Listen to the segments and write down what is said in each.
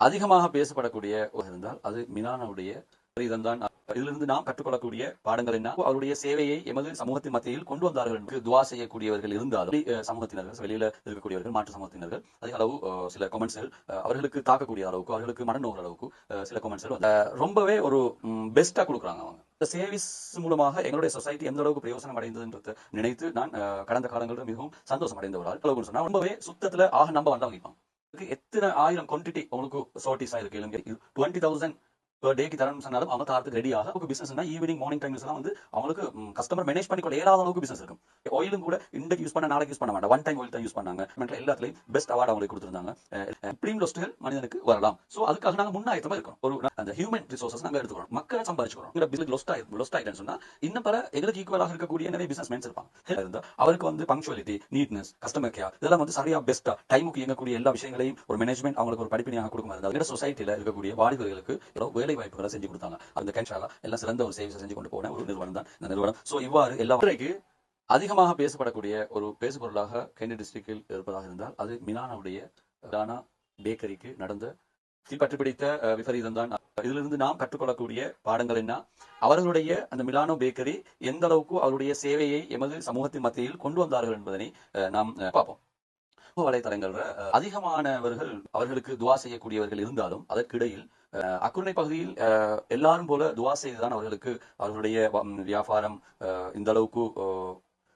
அதிகமாக பேசப்படக்கூடிய ஒரு இருந்தால் அது மிலானுடைய இதன்தான். இதிலிருந்து நாம் கற்றுக்கொள்ளக்கூடிய பாடங்கள் என்ன? அவருடைய சேவையை எமது சமூகத்தின் மத்தியில் கொண்டு வந்தார்கள் என்று துவா செய்யக்கூடியவர்கள் இருந்தாலும் சமூகத்தினர்கள் வெளியில இருக்கக்கூடியவர்கள் மாற்று சமூகத்தினர்கள் அதிக அளவு சில கமெண்ட்ஸ்கள் அவர்களுக்கு தாக்கக்கூடிய அளவுக்கு அவர்களுக்கு மனநோகிற அளவுக்கு சில கமெண்ட்ஸ்கள் ரொம்பவே ஒரு பெஸ்டா கொடுக்குறாங்க அவங்க. இந்த சேவிஸ் மூலமாக எங்களுடைய சொசைட்டி எந்த அளவுக்கு பிரயோசனம் அடைந்ததுன்றத நினைத்து நான் கடந்த காலங்களில் மிகவும் சந்தோஷம் அடைந்தவர்கள் சொன்னா ரொம்பவே சுத்தத்துல ஆக நம்ப வந்தவங்க இதுக்கு எத்தனை ஆயிரம் குவான்டிட்டி உங்களுக்கு ஷார்டேஜ் ஆயிருக்கு டுவெண்ட்டி தௌசண்ட் டேக்கு தரணும் சொன்னாலும் அவங்க தாரத்துக்கு ரெடியாக உங்களுக்கு பிசினஸ்னா ஈவினிங் மார்னிங் டைம்ஸ் எல்லாம் வந்து அவங்களுக்கு கஸ்டமர் மேனேஜ் பண்ணிக்கொள்ள ஏறாத அளவுக்கு பிசினஸ் இருக்கும். ஆயிலும் கூட இன்றைக்கு யூஸ் பண்ண நாளைக்கு யூஸ் பண்ண மாட்டேன் ஒன் டைம் ஆயில் தான் யூஸ் பண்ணாங்க. எல்லாத்துலையும் எல்லாத்துலயும் பெஸ்ட் அவார்டு அவங்களுக்கு கொடுத்துருந்தாங்க. இப்படியும் லொஸ்ட்டுகள் மனிதனுக்கு வரலாம். ஸோ அதுக்காக நாங்க முன்னாயத்தமா இருக்கணும் ஒரு அந்த ஹியூமன் ரிசோர்சஸ் நாங்கள் எடுத்துக்கிறோம். மக்களை சம்பாதிச்சுக்கிறோம். இந்த பிசினஸ் லொஸ்ட் ஆயிடும் லொஸ்ட் ஆயிட்டேன்னு சொன்னா இன்னும் பல எங்களுக்கு ஈக்குவலாக இருக்கக்கூடிய நிறைய பிசினஸ் மேன்ஸ் இருப்பாங்க அவருக்கு வந்து பங்க்சுவாலிட்டி நீட்னஸ் கஸ்டமர் கேர் இதெல்லாம் வந்து சரியா பெஸ்டா டைமுக்கு இயங்கக்கூடிய எல்லா விஷயங்களையும் ஒரு மேனேஜ்மெண்ட் அவங்களுக்கு ஒரு படிப்பினையாக கொடுக்கும் இருந்தால் சொசைட்டில இருக்கக்கூடிய வாலிபர்களுக்கு வேலை வாய்ப்புகளை செஞ்சு கொடுத்தாங்க. அந்த கேன்ஷாலா எல்லாம் சிறந்த ஒரு சேவை செஞ்சு கொண்டு போன ஒரு நிறுவனம் தான் இந்த நிறுவனம். சோ இவ்வாறு எல்லா அதிகமாக பேசப்படக்கூடிய ஒரு பேசுபொருளாக கெண்டி டிஸ்ட்ரிக்டில் இருப்பதாக இருந்தால் அது மினானாவுடைய டானா பேக்கரிக்கு நடந்த தீப்பற்றி பிடித்த விபரீதம் தான். இதிலிருந்து நாம் கற்றுக்கொள்ளக்கூடிய பாடங்கள் என்ன? அவர்களுடைய அந்த மிலானோ பேக்கரி எந்த அளவுக்கு அவருடைய சேவையை எமது சமூகத்தின் மத்தியில் கொண்டு வந்தார்கள் என்பதனை நாம் பார்ப்போம். சமூக வலைத்தளங்கள்ல அதிகமானவர்கள் அவர்களுக்கு துவா செய்யக்கூடியவர்கள் இருந்தாலும் அதற்கிடையில் அஹ், பகுதியில் அஹ், எல்லாரும் போல துவா செய்துதான் அவர்களுக்கு அவர்களுடைய வியாபாரம் அஹ், இந்த அளவுக்கு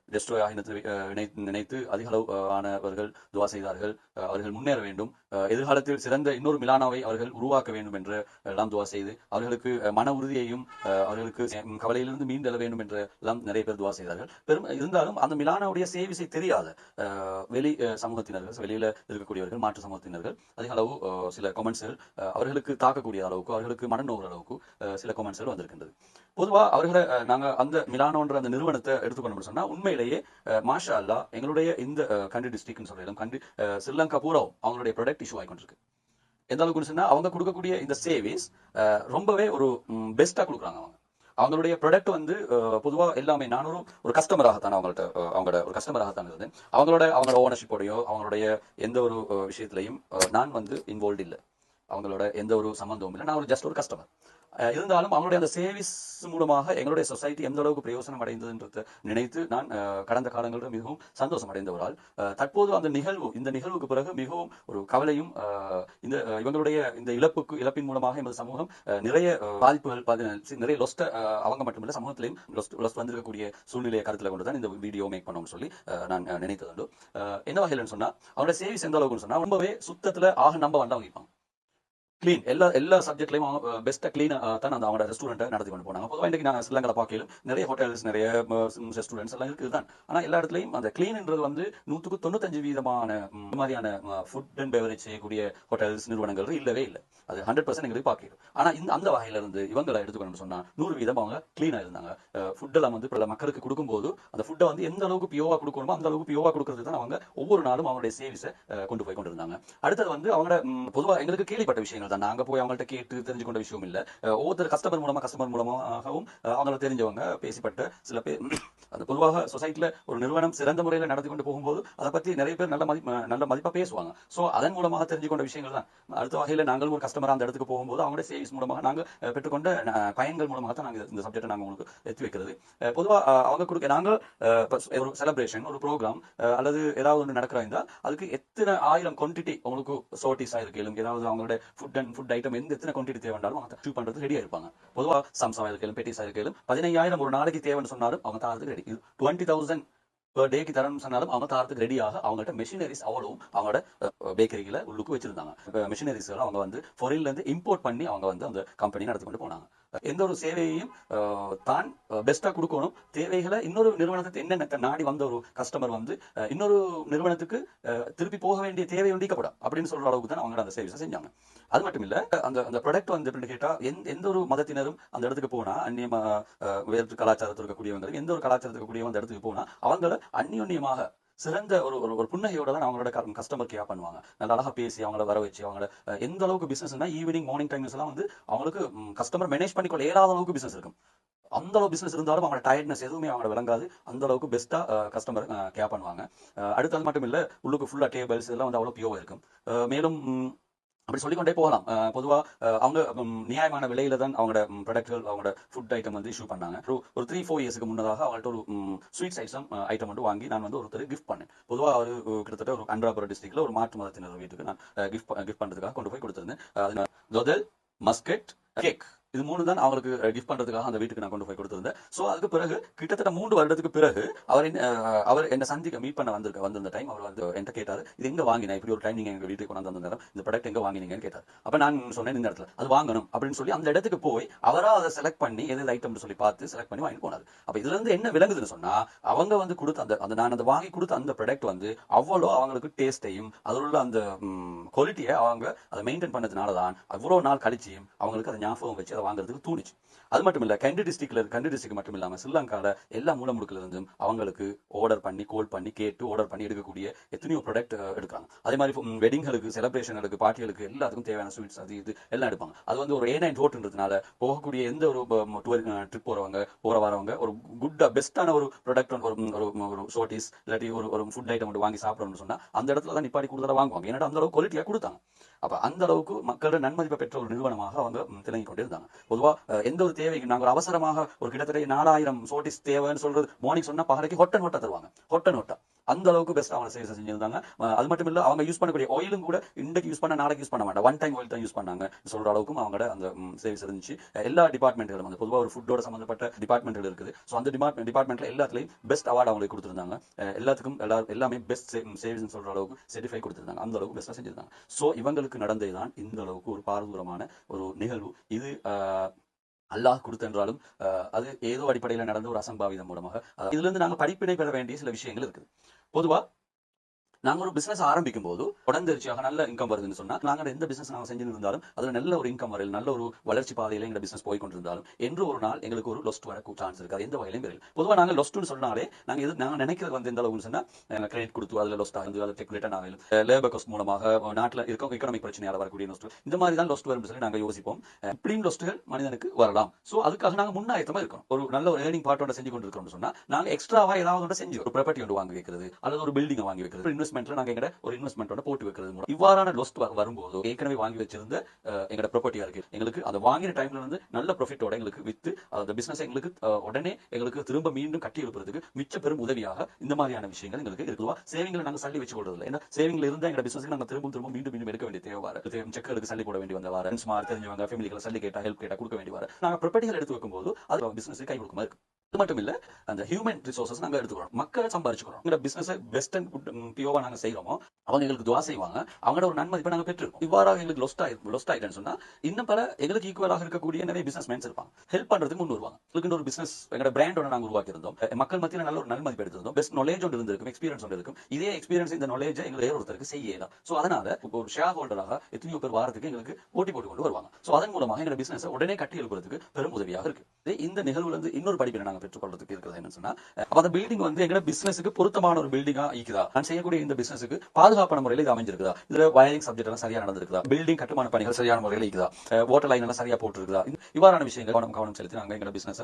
டெஸ்ட்ரோய் ஆகினத்தை அஹ், நினைத்து நினைத்து அதிக அளவு ஆனவர்கள் துவா செய்தார்கள். அஹ், அவர்கள் முன்னேற வேண்டும். எதிர்காலத்தில் சிறந்த இன்னொரு மிலானாவை அவர்கள் உருவாக்க வேண்டும் என்று எல்லாம் துவா செய்து அவர்களுக்கு மன உறுதியையும் அவர்களுக்கு கவலையிலிருந்து மீண்டெழ வேண்டும் என்று எல்லாம் நிறைய பேர் துவா செய்தார்கள். பெரும் இருந்தாலும் அந்த மிலானாவுடைய சேவிசை தெரியாத அஹ், வெளி சமூகத்தினர்கள் வெளியில இருக்கக்கூடியவர்கள் மாற்று சமூகத்தினர்கள் அதிக அளவு சில கொமெண்ட்ஸ்கள் அவர்களுக்கு தாக்கக்கூடிய அளவுக்கு அவர்களுக்கு மனநோகிற அளவுக்கு சில கமெண்ட்ஸ்கள் வந்திருக்கின்றது. பொதுவா அவர்களை நாங்கள் நாங்க அந்த மிலானோன்ற அந்த நிறுவனத்தை எடுத்துக்கணும்னு சொன்னா உண்மையிலேயே மாஷா அல்லா எங்களுடைய இந்த கண்டி டிஸ்ட்ரிக்ட்னு சொல்லிடலாம் கண்டி ஸ்ரீலங்கா பூராவும் அவங்களுடைய ப்ராடக்ட் இஷ்யூ ஆகிக்கொண்டிருக்கு எந்த அளவுக்கு சொன்னா அவங்க கொடுக்கக்கூடிய இந்த சேவிஸ் ரொம்பவே ஒரு பெஸ்டா கொடுக்குறாங்க அவங்க. அவங்களுடைய ப்ராடக்ட் வந்து பொதுவாக பொதுவா எல்லாமே நானும் ஒரு கஸ்டமராகத்தான் அவங்கள்ட்ட அவங்களோட ஒரு கஸ்டமராகத்தான் இருந்தது. அவங்களோட அவங்களோட ஓனர்ஷிப்போடையோ அவங்களுடைய எந்த ஒரு அஹ், விஷயத்திலையும் நான் வந்து இன்வால்வ் இல்லை. அவங்களோட எந்த ஒரு சம்மந்தமும் இல்லை. நான் ஒரு ஜஸ்ட் ஒரு கஸ்டமர் இருந்தாலும் அவங்களுடைய அந்த சேவிஸ் மூலமாக எங்களுடைய சொசைட்டி எந்த அளவுக்கு பிரயோசனம் அடைந்ததுன்றதை நினைத்து நான் கடந்த காலங்களில் மிகவும் சந்தோஷம் அடைந்த ஒரு தற்போது அந்த நிகழ்வு இந்த நிகழ்வுக்கு பிறகு மிகவும் ஒரு கவலையும் அஹ், இந்த இவங்களுடைய இந்த இழப்புக்கு இழப்பின் மூலமாக எமது சமூகம் நிறைய பாதிப்புகள் நிறைய லொஸ்ட அவங்க மட்டுமில்ல சமூகத்திலையும் லொஸ்ட் வந்திருக்கக்கூடிய சூழ்நிலையை கருத்தில் கொண்டு தான் இந்த வீடியோ மேக் பண்ணோம்னு சொல்லி நான் நினைத்ததுண்டு. அஹ், என்ன வகையில்னு சொன்னா அவங்களோட சேவிஸ் எந்த அளவுக்குன்னு சொன்னா ரொம்பவே சுத்தத்துல ஆக நம்ப வந்தவங்க இருப்பாங்க. கிளீன் எல்லா எல்லா சப்ஜெக்ட்லையும் அவங்க பெஸ்ட்டாக க்ளீனாக தான் அந்த அவங்களோட ரெஸ்டாரண்ட்டை நடத்தி கொண்டு போனாங்க. பொதுவாக இன்றைக்கு நான் சிலங்களை பார்க்கையில் நிறைய ஹோட்டல்ஸ் நிறைய ரெஸ்டாரண்ட்ஸ் எல்லாம் இருக்குது தான். ஆனால் எல்லா இடத்துலையும் அந்த க்ளீன்ன்றது வந்து நூற்றுக்கு தொண்ணூத்தஞ்சு வீதமான இந்த மாதிரியான ஃபுட் அண்ட் பெவரேஜ் செய்யக்கூடிய ஹோட்டல்ஸ் நிறுவனங்கள் இல்லவே இல்லை. அது ஹண்ட்ரட் பர்சன்ட் எங்களுக்கு பார்க்கிறோம் ஆனால் இந்த அந்த வகையில இருந்து இவங்களை எடுத்துக்கணும்னு சொன்னா நூறு வீதம் அவங்க க்ளீனாக இருந்தாங்க. ஃபுட் எல்லாம் வந்து பல மக்களுக்கு கொடுக்கும்போது அந்த ஃபுட்டை வந்து எந்த அளவுக்கு பியோவாக கொடுக்கணுமோ அந்த அளவுக்கு பியோவாக கொடுக்கறது தான் அவங்க ஒவ்வொரு நாளும் அவங்களுடைய சேவிஸை கொண்டு போய் கொண்டு இருந்தாங்க. அடுத்தது வந்து அவங்களோட பொதுவாக பொதுவா எங்களுக்கு கேள்விப்பட்ட விஷயங்கள் தான் நாங்க போய் அவங்கள்ட்ட கேட்டு தெரிஞ்சு கொண்ட விஷயம் இல்ல ஒவ்வொருத்தர் கஸ்டமர் மூலமாக கஸ்டமர் மூலமாகவும் அவங்கள தெரிஞ்சவங்க பேசிப்பட்ட சில பேர் அது பொதுவாக சொசைட்டில ஒரு நிறுவனம் சிறந்த முறையில் நடந்து கொண்டு போகும்போது அதை பத்தி நிறைய பேர் நல்ல மதி நல்ல மதிப்பா பேசுவாங்க. சோ அதன் மூலமாக தெரிஞ்சு கொண்ட விஷயங்கள் தான். அடுத்த வகையில நாங்களும் ஒரு கஸ்டமர் அந்த இடத்துக்கு போகும்போது அவங்களோட சேவிஸ் மூலமாக நாங்க பெற்றுக்கொண்ட பயன்கள் மூலமாக தான் நாங்கள் இந்த சப்ஜெக்டை நாங்க உங்களுக்கு எத்தி வைக்கிறது. பொதுவாக பொதுவா அவங்க கொடுக்க நாங்க ஒரு செலிப்ரேஷன் ஒரு ப்ரோக்ராம் அல்லது ஏதாவது ஒன்று நடக்கிறா இருந்தால் அதுக்கு எத்தனை ஆயிரம் குவான்டிட்டி உங்களுக்கு சோட்டிஸாக ஆயிருக்கலும் ஏதாவது அவங்களோட ஃபுட் அண்ட் ஃபுட் ஐட்டம் எந்த எத்தனை குவான்டிட்டி தேவைண்டாலும் அவங்க சூ பண்றது ரெடியா இருப்பாங்க பொதுவா சம்சம் இருக்கலாம் பெட்டிஸ் இருக்கலாம் பதினையாயிரம் ஒரு நாளைக்கு தேவைன்னு சொன்னாலும் அவங்க தாரத்துக்கு ரெடி டுவெண்ட்டி தௌசண்ட் பர் டேக்கு தரணும்னு சொன்னாலும் அவங்க தாரத்துக்கு ரெடியாக அவங்கள்ட்ட மெஷினரிஸ் அவ்வளவும் அவங்களோட பேக்கரிகளை உள்ளுக்கு வச்சிருந்தாங்க. மெஷினரிஸ் அவங்க வந்து ஃபாரின்ல இருந்து இம்போர்ட் பண்ணி அவங்க வந்து அந்த கம்பெனி நடத்தி கொண்டு போனாங்க. எந்த ஒரு சேவையையும் தான் பெஸ்டா கொடுக்கணும். தேவைகளை இன்னொரு நிறுவனத்துக்கு என்னென்ன நாடி வந்த ஒரு கஸ்டமர் வந்து இன்னொரு நிறுவனத்துக்கு திருப்பி போக வேண்டிய தேவை ஒண்டிக்கப்படும் அப்படின்னு சொல்ற அளவுக்கு தான் அவங்க அந்த சேவைஸை செஞ்சாங்க. அது மட்டும் இல்ல அந்த அந்த ப்ராடக்ட் வந்து அப்படின்னு கேட்டால் எந்த எந்த ஒரு மதத்தினரும் அந்த இடத்துக்கு போனா அந்நிய வேறு கலாச்சாரத்தில் இருக்கக்கூடியவங்க எந்த ஒரு கலாச்சாரத்துக்கு கூடிய அந்த இடத்துக்கு போனா அவங்கள அந்யோன்யமாக சிறந்த ஒரு ஒரு ஒரு புன்னகையோட தான் அவங்களோட கஸ்டமர் கேர் பண்ணுவாங்க. நல்லா அழகா பேசி அவங்கள வர வச்சு அவங்கள எந்த அளவுக்கு பிசினஸ்னா ஈவினிங் மார்னிங் டைம்ஸ் எல்லாம் வந்து அவங்களுக்கு கஸ்டமர் மேனேஜ் பண்ணிக்கொள்ள ஏறாத அளவுக்கு பிசினஸ் இருக்கும். அந்த அளவு பிசினஸ் இருந்தாலும் அவங்களோட டயர்ட்னஸ் எதுவுமே அவங்கள விளங்காது. அந்த அளவுக்கு பெஸ்ட்டா கஸ்டமர் கேர் பண்ணுவாங்க. அடுத்தது மட்டும் இல்ல உள்ளுக்கு ஃபுல்லா டேபிள்ஸ் இதெல்லாம் வந்து அவ்வளோ பியோவாக இருக்கும். மேலும் அப்படி சொல்லிக்கொண்டே போகலாம். பொதுவா அவங்க நியாயமான விலையில தான் அவங்களோட ப்ராடக்ட்கள் அவங்களோட ஃபுட் ஐட்டம் வந்து இஷ்யூ பண்ணாங்க. ஒரு ஒரு த்ரீ ஃபோர் இயர்ஸ்க்கு முன்னதாக அவங்கள்ட்ட ஒரு ஸ்வீட்ஸ் ஐட்டம் ஐட்டம் மட்டும் வாங்கி நான் வந்து ஒருத்தர் கிஃப்ட் பண்ணேன். பொதுவாக அவர் கிட்டத்தட்ட ஒரு அன்றாபுரம் டிஸ்ட்ரிக்ட்ல ஒரு மாற்று மதத்தினர் வீட்டுக்கு நான் கிஃப்ட் கிஃப்ட் பண்ணுறதுக்காக கொண்டு போய் கொடுத்துருந்தேன். அது மஸ்கெட் மஸ்கட் கேக் இது மூணு தான் அவங்களுக்கு கிஃப்ட் பண்றதுக்காக அந்த வீட்டுக்கு நான் கொண்டு போய் கொடுத்திருந்தேன். சோ அதுக்கு பிறகு கிட்டத்தட்ட மூன்று வருடத்துக்கு பிறகு அவர் என்ன- அவர் என்ன சந்திக்க மீட் பண்ண வந்திருக்க வந்திருந்த டைம் அவர் வந்து என்கிட்ட கேட்டாரு இது எங்க வாங்கினேன் இப்படி ஒரு டைம் நீங்க எங்க வீட்டுக்கு கொண்டு வந்த நேரம் இந்த ப்ராடக்ட் எங்க வாங்கினீங்கன்னு கேட்டார். அப்ப நான் சொன்னேன் இந்த இடத்துல அது வாங்கணும் அப்படின்னு சொல்லி அந்த இடத்துக்கு போய் அவரா அதை செலக்ட் பண்ணி எது ஐட்டம்னு சொல்லி பார்த்து செலக்ட் பண்ணி வாங்கி போனாரு. அப்ப இதுல இருந்து என்ன விளங்குதுன்னு சொன்னா அவங்க வந்து கொடுத்த அந்த அந்த நான் அந்த வாங்கி கொடுத்த அந்த ப்ராடக்ட் வந்து அவ்வளோ அவங்களுக்கு டேஸ்டையும் அதில் உள்ள அந்த குவாலிட்டியை அவங்க அதை மெயின்டைன் பண்ணதுனால தான் அவ்வளோ நாள் கழிச்சியும் அவங்களுக்கு அதை ஞாபகம் வச்சு அதை வாங்குறதுக்கு தூணிச்சு. அது மட்டும் இல்ல கண்டி டிஸ்ட்ரிக்ட்ல கண்டி டிஸ்ட்ரிக்ட் மட்டும் இல்லாம ஸ்ரீலங்காவில் எல்லா மூலமுடுக்குல இருந்தும் அவங்களுக்கு ஆர்டர் பண்ணி கோல் பண்ணி கேட்டு ஆர்டர் பண்ணி எடுக்கக்கூடிய எத்தனையோ ப்ராடக்ட் எடுக்கிறாங்க. அதே மாதிரி வெட்டிங்களுக்கு செலிப்ரேஷனுக்கு பார்ட்டிகளுக்கு எல்லாத்துக்கும் தேவையான ஸ்வீட்ஸ் அது இது எல்லாம் எடுப்பாங்க. அது வந்து ஒரு ஏ நைன் ரோட்டுன்றதுனால போகக்கூடிய எந்த ஒரு ட்ரிப் போறவங்க போற வரவங்க ஒரு பெஸ்ட்டான ஒரு ப்ராடக்ட் ஒரு ஒரு ஒரு ஷோட்டிஸ் இல்லாட்டி ஒரு ஒரு ஃபுட் ஐட்டம் மட்டும் வாங்கி சாப்பிடணும்னு சொன்னா அந்த இடத்துல தான் நிப்பாடி கூடுதலாக வாங்குவாங்க. ஏன்னா அந்த அளவுக்கு குவாலிட்டியாக கொடுத்தாங்க. அப்ப அந்த அளவுக்கு மக்களோட நன்மதிப்பை பெற்ற ஒரு நிறுவனமாக அவங்க திளங்கி கொண்டிருந்தாங்க. பொதுவா எந்த ஒரு தேவைக்கு நாங்க ஒரு அவசரமாக ஒரு கிட்டத்தட்ட நாலாயிரம் சோட்டிஸ் தேவைன்னு சொல்றது மார்னிங் சொன்னா பகலைக்கு ஹொட்டன் ஹொட்டா தருவாங்க. ஹொட்டன் ஹொட்டா. அந்த அளவுக்கு பெஸ்ட் அவங்க சேவை செஞ்சிருந்தாங்க. அது மட்டும் இல்ல அவங்க யூஸ் பண்ணக்கூடிய ஆயிலும் கூட இன்றைக்கு யூஸ் பண்ண நாளைக்கு யூஸ் பண்ண மாட்டேன் ஒன் டைம் ஆயில் தான் யூஸ் பண்ணாங்க. சொல்ற அளவுக்கும் அவங்களோட அந்த சேவைஸ் இருந்துச்சு. எல்லா டிபார்ட்மெண்ட்களும் வந்து பொதுவாக ஒரு ஃபுட்டோட சம்பந்தப்பட்ட டிபார்ட்மெண்ட்கள் இருக்குது. ஸோ அந்த டிபார்ட்மெண்ட் டிபார்ட்மெண்ட்ல எல்லாத்துலயும் பெஸ்ட் அவார்டு அவங்களுக்கு கொடுத்துருந்தாங்க. எல்லாத்துக்கும் எல்லா எல்லாமே பெஸ்ட் சேவிங்ஸ் சொல்ற அளவுக்கு சர்டிஃபை கொடுத்துருந்தாங்க. அந்த அளவுக்கு பெஸ்ட்டாக செஞ்சிருந்தாங்க. ஸோ இவங்களுக்கு நடந்ததுதான் இந்த அளவுக்கு ஒரு பாரதூரமான ஒரு நிகழ்வு. இது அல்லாஹ் கொடுத்தென்றாலும் அஹ், அது ஏதோ அடிப்படையில் நடந்த ஒரு அசம்பாவிதம் மூலமாக இதுல இருந்து நாங்க படிப்பினை பெற வேண்டிய சில விஷயங்கள் இருக்குது. பொதுவா நாங்க ஒரு பிசினஸ் ஆரம்பிக்கும் போது உடந்தெரிச்சியாக நல்ல இன்கம் வருதுன்னு சொன்னா நாங்க எந்த பிசினஸ் நாங்க செஞ்சு இருந்தாலும் அதுல நல்ல ஒரு இன்கம் வரையில் நல்ல ஒரு வளர்ச்சி பாதையில எங்க பிசினஸ் போய் கொண்டிருந்தாலும் என்று ஒரு நாள் எங்களுக்கு ஒரு லொஸ்ட் வர சான்ஸ் இருக்காது எந்த வகையிலும் வரையில் பொதுவாக நாங்க லொஸ்ட்னு சொன்னாலே நாங்க எது நாங்க நினைக்கிறது வந்து எந்த அளவுக்கு சொன்னா கிரெடிட் கொடுத்து அதுல லொஸ்ட் ஆகுது அது டெக் ரிட்டர்ன் லேபர் காஸ்ட் மூலமாக நாட்டுல இருக்க எக்கனாமிக் பிரச்சனையால் வரக்கூடிய லொஸ்ட் இந்த மாதிரி தான் லொஸ்ட் வரும் சொல்லி நாங்க யோசிப்போம். இப்படியும் லொஸ்ட்டுகள் மனிதனுக்கு வரலாம். சோ அதுக்காக நாங்க முன்னாயத்தமா இருக்கோம் ஒரு நல்ல ஒரு ஏர்னிங் பார்ட்டோட செஞ்சு கொண்டு இருக்கோம்னு சொன்னா நாங்க எக்ஸ்ட்ராவா ஏதாவது ஒன்று செஞ்சு ஒரு ப்ராப்பர்ட்டி ஒன்று வாங்கி வைக்கிறது அல்லது ஒரு பில்டிங் வாங்கி வைக்கிறது இன்வெஸ்ட்மெண்ட்ல நாங்க எங்கட ஒரு இன்வெஸ்ட்மெண்ட்டோட போட்டு வைக்கிறது மூலம் இவ்வாறான லோஸ்ட் வரும்போது ஏற்கனவே வாங்கி வச்சிருந்த அஹ், எங்கட ப்ராப்பர்ட்டியா இருக்கு. எங்களுக்கு அந்த வாங்கின டைம்ல இருந்து நல்ல ப்ராஃபிட்டோட எங்களுக்கு வித்து அந்த பிசினஸ் எங்களுக்கு உடனே எங்களுக்கு திரும்ப மீண்டும் கட்டி எழுப்புறதுக்கு மிச்ச பெரும் உதவியாக இந்த மாதிரியான விஷயங்கள் எங்களுக்கு இருக்குவா சேவிங்ல நாங்க சல்லி வச்சு கொள்றது ஏன்னா சேவிங்ல இருந்தா எங்க பிசினஸ் நாங்க திரும்ப திரும்ப மீண்டும் மீண்டும் எடுக்க வேண்டிய தேவை வர செக்களுக்கு சல்லி போட வேண்டி வந்த வார ஸ்மார்ட் தெரிஞ்சவங்க ஃபேமிலிகளை சல்லி கேட்டா ஹெல்ப் கேட்டா கொடுக்க வேண்டி வர. நாங்க ப்ராப்பர்ட்டிகள் எடுத்து வைக்கும்போது அது பிசினஸ் கை கொடுக்குமா இருக்கு. மட்டும் இல்ல அந்த ஹியூமன் ரிசோர்சஸ் நாங்க எடுத்துக்கிறோம். மக்களை சம்பாரிச்சுக்கிறோம். எங்க பிசினஸ் பெஸ்ட் அண்ட் குட் பியோவா நாங்க செய்யறோமோ அவங்க எங்களுக்கு துவா செய்வாங்க. அவங்களோட ஒரு நன்மதிப்பை நாங்க பெற்றிருக்கோம். இவ்வாறாக எங்களுக்கு லொஸ்ட் ஆகி லொஸ்ட் ஆயிட்டேன்னு சொன்னா இன்னும் பல எங்களுக்கு ஈக்குவலாக இருக்கக்கூடிய நிறைய பிசினஸ் மேன்ஸ் இருப்பாங்க. ஹெல்ப் பண்றதுக்கு முன் வருவாங்க. எங்களுக்கு ஒரு பிசினஸ் எங்களோட பிராண்டோட நாங்க உருவாக்கி இருந்தோம் மக்கள் மத்தியில் நல்ல ஒரு நன்மதிப்பு எடுத்திருந்தோம் பெஸ்ட் நாலேஜ் ஒன்று இருந்திருக்கும் எக்ஸ்பீரியன்ஸ் ஒன்று இருக்கும். இதே எக்ஸ்பீரியன்ஸ் இந்த நாலேஜ் எங்களுக்கு வேற ஒருத்தருக்கு செய்யலாம். சோ அதனால ஒரு ஷேர் ஹோல்டராக எத்தனையோ பேர் வாரத்துக்கு எங்களுக்கு போட்டி போட்டு கொண்டு வருவாங்க. சோ அதன் மூலமாக எங்களோட பிசினஸ் உடனே கட்டி எழுப்புறதுக்கு பெரும் உதவியாக இருக்கு. இந்த நிகழ்வுல இருந்து இன்னொரு படிப்பினை நாங்க பெற்றுக்கொள்றதுக்கு இருக்கிறது என்னன்னு சொன்னா அப்ப அந்த பில்டிங் வந்து எங்களோட பிசினஸுக்கு பொருத்தமான ஒரு பில்டிங்கா இருக்குதா? நான் செய்யக்கூடிய இந்த பிசினஸுக்கு பாதுகாப்பான முறையில் இது அமைஞ்சிருக்குதா? இதுல வயரிங் சப்ஜெக்ட் எல்லாம் சரியா நடந்திருக்குதா? பில்டிங் கட்டுமான பணிகள் சரியான முறையில் இருக்குதா? வாட்டர் லைன் எல்லாம் சரியா போட்டுருக்குதா? இவ்வாறான விஷயங்கள் கவனம் கவனம் செலுத்தி நாங்க எங்களோட பிசினஸ்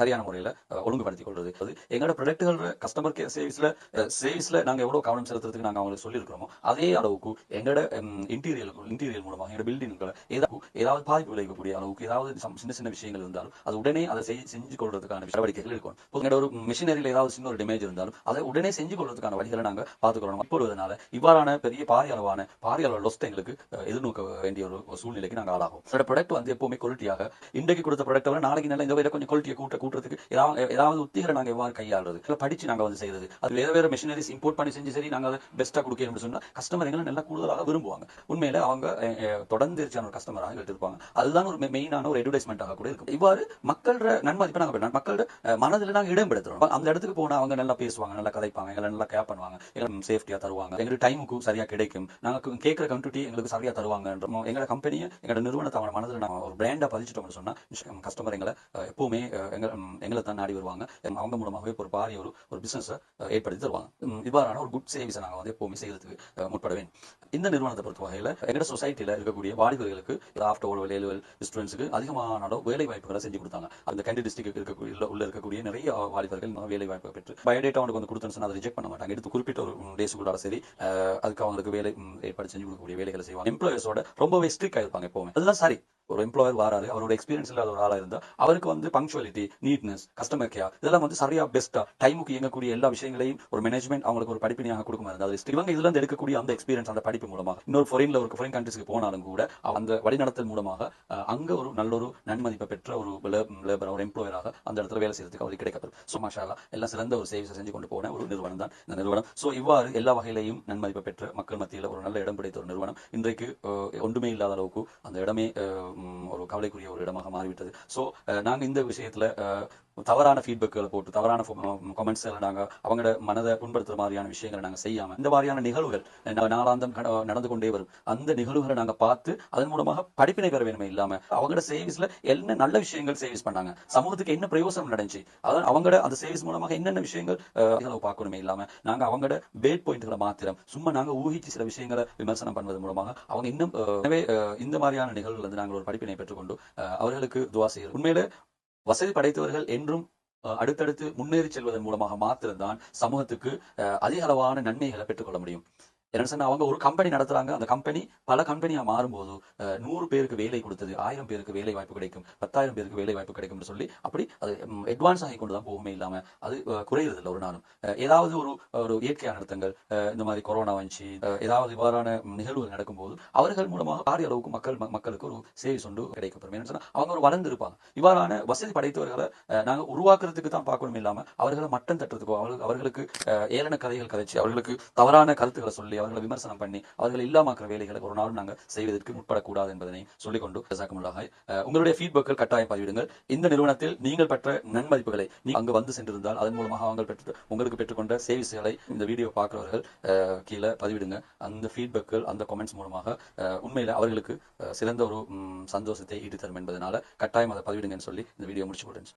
சரியான முறையில் ஒழுங்குபடுத்திக் கொள்றது. அது எங்களோட ப்ரொடக்ட்கள் கஸ்டமர் கேர் சர்வீஸ்ல சர்வீஸ்ல நாங்க எவ்வளவு கவனம் செலுத்துறதுக்கு நாங்க அவங்களுக்கு சொல்லியிருக்கிறோமோ அதே அளவுக்கு எங்களோட இன்டீரியர் இன்டீரியர் மூலமாக எங்களோட பில்டிங்களை ஏதாவது ஏதாவது பாதிப்பு விளைவிக்கக்கூடிய அளவுக்கு ஏதாவது சின்ன சின்ன விஷயங்கள் இருந்தாலும் அது உடனே அதை செஞ்சு கொள்றதுக்கான நடவடிக்கைகள் இருக்கும் இப்போ ஒரு மிஷினரியில் ஏதாவது சின்ன ஒரு டேமேஜ் இருந்தாலும் அதை உடனே செஞ்சு கொள்வதற்கான வழிகளை நாங்க பார்த்துக்கொள்ளணும். இப்பொழுதுனால இவ்வாறான பெரிய பாரிய அளவான பாரிய அளவு லொஸ்ட் எங்களுக்கு எதிர்நோக்க வேண்டிய ஒரு சூழ்நிலைக்கு நாங்க ஆளாகும். என்னோட ப்ராடக்ட் வந்து எப்பவுமே குவாலிட்டியாக இன்றைக்கு கொடுத்த ப்ராடக்ட் விட நாளைக்கு நல்ல இந்த விட கொஞ்சம் குவாலிட்டியை கூட்ட கூட்டுறதுக்கு ஏதாவது ஏதாவது உத்திகளை நாங்கள் எவ்வாறு கையாளுறது? இல்லை படிச்சு நாங்க வந்து செய்யறது. அது வேற வேற மிஷினரிஸ் இம்போர்ட் பண்ணி செஞ்சு சரி நாங்க அதை பெஸ்ட்டாக கொடுக்கணும்னு சொன்னா கஸ்டமர் எங்களை நல்லா கூடுதலாக விரும்புவாங்க. உண்மையில அவங்க தொடர்ந்து ஒரு கஸ்டமராக எடுத்திருப்பாங்க. அதுதான் ஒரு மெயினான ஒரு அட்வர்டைஸ்மெண்ட்டாக கூட இருக்கும். இவ்வாறு மக்களோட நன்மதிப்பை நாங்கள் மக்களோட மனதில் நாங்க இடம் பெடுத்துறோம் அந்த இடத்துக்கு போனா அவங்க நல்லா பேசுவாங்க நல்லா கதைப்பாங்க எங்களை நல்லா கேர் பண்ணுவாங்க. எங்களுக்கு சேஃப்டியா தருவாங்க. எங்களுக்கு டைமுக்கு சரியா கிடைக்கும். நாங்க கேட்குற கம்யூனிட்டி எங்களுக்கு சரியா தருவாங்கன்ற எங்களோட கம்பெனியை எங்களோட நிறுவனத்தை அவங்க மனதில் நாங்க ஒரு பிராண்டாக பதிச்சிட்டோம்னு சொன்னால் கஸ்டமர் எங்களை எப்பவுமே எங்களை தான் நாடி வருவாங்க. அவங்க மூலமாகவே ஒரு பாரிய ஒரு ஒரு பிஸ்னஸை ஏற்படுத்தி தருவாங்க. இவ்வாறான ஒரு குட் சர்வீஸை நாங்கள் வந்து எப்பவுமே செய்யறதுக்கு முற்படுவேன் இந்த நிறுவனத்தை பொறுத்த வகையில எங்களோட சொசைட்டில இருக்கக்கூடிய வாலிபர்களுக்கு ஆஃப்டர் ஓவர் லேவல் ஸ்டூடெண்ட்ஸுக்கு அதிகமான வேலை வாய்ப்புகளை செஞ்சு கொடுத்தாங்க. அந்த கண்டி டிஸ்ட்ரிக்ட் இருக்கக்கூடிய உள்ள- உள்ள இருக்க இருக்கக்கூடிய நிறைய வாலிபர்கள் வேலை வாய்ப்பு பெற்று பயோடேட்டா அவனுக்கு வந்து கொடுத்தோன்னு அதை ரிஜெக்ட் பண்ண மாட்டாங்க. எடுத்து குறிப்பிட்ட ஒரு டேஸுக்குள்ளார சரி அதுக்கு அவங்களுக்கு வேலை ஏற்பாடு செஞ்சு கொடுக்கக்கூடிய வேலைகளை செய்வாங்க எம்ப்ளாயர்ஸோட ரொம்பவே ஸ்ட்ரிக்ட் ஆயிருப்பாங்க எப்பவுமே. அதுதான் சரி. ஒரு எம்ப்ளாயர் வராரு அவரோட எக்ஸ்பீரியன்ஸ் இல்லாத ஒரு ஆளாக இருந்தால் அவருக்கு வந்து பங்க்சுவாலிட்டி நீட்னஸ் கஸ்டமர் கேர் இதெல்லாம் வந்து சரியா பெஸ்ட்டாக டைமுக்கு இயங்கக்கூடிய எல்லா விஷயங்களையும் ஒரு மேனேஜ்மெண்ட் அவங்களுக்கு ஒரு படிப்பினையாக கொடுக்கும் இருந்தால் இவங்க இதுல இருந்து எடுக்கக்கூடிய அந்த எக்ஸ்பீரியன்ஸ் அந்த படிப்பு மூலமாக. இன்னொரு ஃபாரின்ல ஒரு ஃபாரின் கண்ட்ரிஸ்க்கு போனாலும் கூட அந்த வழிநடத்தல் மூலமாக அங்க ஒரு நல்ல ஒரு நன்மதிப்பை பெற்ற ஒரு லேபர் ஒரு எம்ப்ளாயராக அந்த இடத்துல வேலை செய்யறதுக்கு அவருக்கு கிடைக்கப்படும் ஸோ மாஷாலா எல்லாம் சிறந்த ஒரு சேவை செஞ்சு கொண்டு போன ஒரு நிறுவனம் தான் இந்த நிறுவனம். ஸோ இவ்வாறு எல்லா வகையிலையும் நன்மதிப்பை பெற்ற மக்கள் மத்தியில் ஒரு நல்ல இடம் பிடித்த ஒரு நிறுவனம். இன்றைக்கு ஒன்றுமே இல்லாத அளவுக்கு அந்த இடமே ஒரு கவலைக்குரிய ஒரு இடமாக மாறிவிட்டது. ஸோ நாங்கள் இந்த விஷயத்துல அஹ், தவறான ஃபீட்பேக்குகளை போட்டு தவறான கமெண்ட்ஸ் எல்லாம் நாங்க அவங்களோட மனதை புண்படுத்துகிற மாதிரியான விஷயங்களை நாங்க செய்யாம இந்த மாதிரியான நிகழ்வுகள் நாளாந்தம் நடந்து கொண்டே வரும். அந்த நிகழ்வுகளை நாங்க பார்த்து அதன் மூலமாக படிப்பினை பெற வேணுமே இல்லாமல் அவங்களோட சேவிஸ்ல என்ன நல்ல விஷயங்கள் சேவிஸ் பண்ணாங்க சமூகத்துக்கு என்ன பிரயோசனம் நடந்துச்சு அதான் அவங்களோட அந்த சேவிஸ் மூலமாக என்னென்ன விஷயங்கள் பார்க்கணுமே இல்லாம நாங்க அவங்களோட பேட் பாயிண்ட்களை மாத்திரம் சும்மா நாங்க ஊகிச்சு சில விஷயங்களை விமர்சனம் பண்ணுவது மூலமாக அவங்க இன்னும் எனவே இந்த மாதிரியான நிகழ்வுகள் வந்து நாங்கள் ஒரு படிப்பினை பெற்றுக்கொண்டு அவர்களுக்கு துவா செய்கிறோம் உண்மையில வசதி படைத்தவர்கள் என்றும் அஹ், அடுத்தடுத்து முன்னேறி செல்வதன் மூலமாக மாத்திரம்தான் சமூகத்துக்கு அஹ், அதிக அளவான நன்மைகளை பெற்றுக்கொள்ள முடியும். என்ன சொன்னா அவங்க ஒரு கம்பெனி நடத்துறாங்க. அந்த கம்பெனி பல கம்பெனியா மாறும்போது நூறு பேருக்கு வேலை கொடுத்தது ஆயிரம் பேருக்கு வேலை வாய்ப்பு கிடைக்கும் பத்தாயிரம் பேருக்கு வேலை வாய்ப்பு கிடைக்கும்னு சொல்லி அப்படி அது அட்வான்ஸ் ஆகி கொண்டு தான் போகுமே இல்லாம அது குறையிறது இல்லை ஒரு நாளும். ஏதாவது ஒரு ஒரு இயற்கையான நடத்தங்கள் இந்த மாதிரி கொரோனா வந்துச்சு ஏதாவது இவ்வாறான நிகழ்வுகள் நடக்கும்போது அவர்கள் மூலமாக பாரிய அளவுக்கு மக்கள் மக்களுக்கு ஒரு சேவை சொண்டு கிடைக்கப்படும். என்ன சொன்னா அவங்க ஒரு வளர்ந்து இருப்பாங்க. இவ்வாறான வசதி படைத்தவர்களை நாங்க உருவாக்குறதுக்கு தான் பார்க்கணும் இல்லாம அவர்களை மட்டம் தட்டுறதுக்கோ அவர்களுக்கு அவர்களுக்கு ஏளன கதைகள் கதைச்சு அவர்களுக்கு தவறான கருத்துக்களை சொல்லி சொல்லி அவர்களை விமர்சனம் பண்ணி அவர்களை இல்லாமக்கிற வேலைகளை ஒரு நாள் நாங்கள் செய்வதற்கு முற்படக்கூடாது என்பதனை சொல்லிக்கொண்டு ஜசாக்குமுல்லாஹாய் உங்களுடைய ஃபீட்பேக்கள் கட்டாயம் பதிவிடுங்கள். இந்த நிறுவனத்தில் நீங்கள் பெற்ற நன்மதிப்புகளை நீ அங்கு வந்து சென்றிருந்தால் அதன் மூலமாக அவங்க பெற்று உங்களுக்கு பெற்றுக்கொண்ட சேவிஸ்களை இந்த வீடியோ பார்க்கிறவர்கள் கீழே பதிவிடுங்க. அந்த ஃபீட்பேக்கள் அந்த கமெண்ட்ஸ் மூலமாக உண்மையில் அவர்களுக்கு சிறந்த ஒரு சந்தோஷத்தை ஈடு தரும் என்பதனால கட்டாயம் அதை பதிவிடுங்கன்னு சொல்லி இந்த வீடியோ முடிச்சு போட்டேன்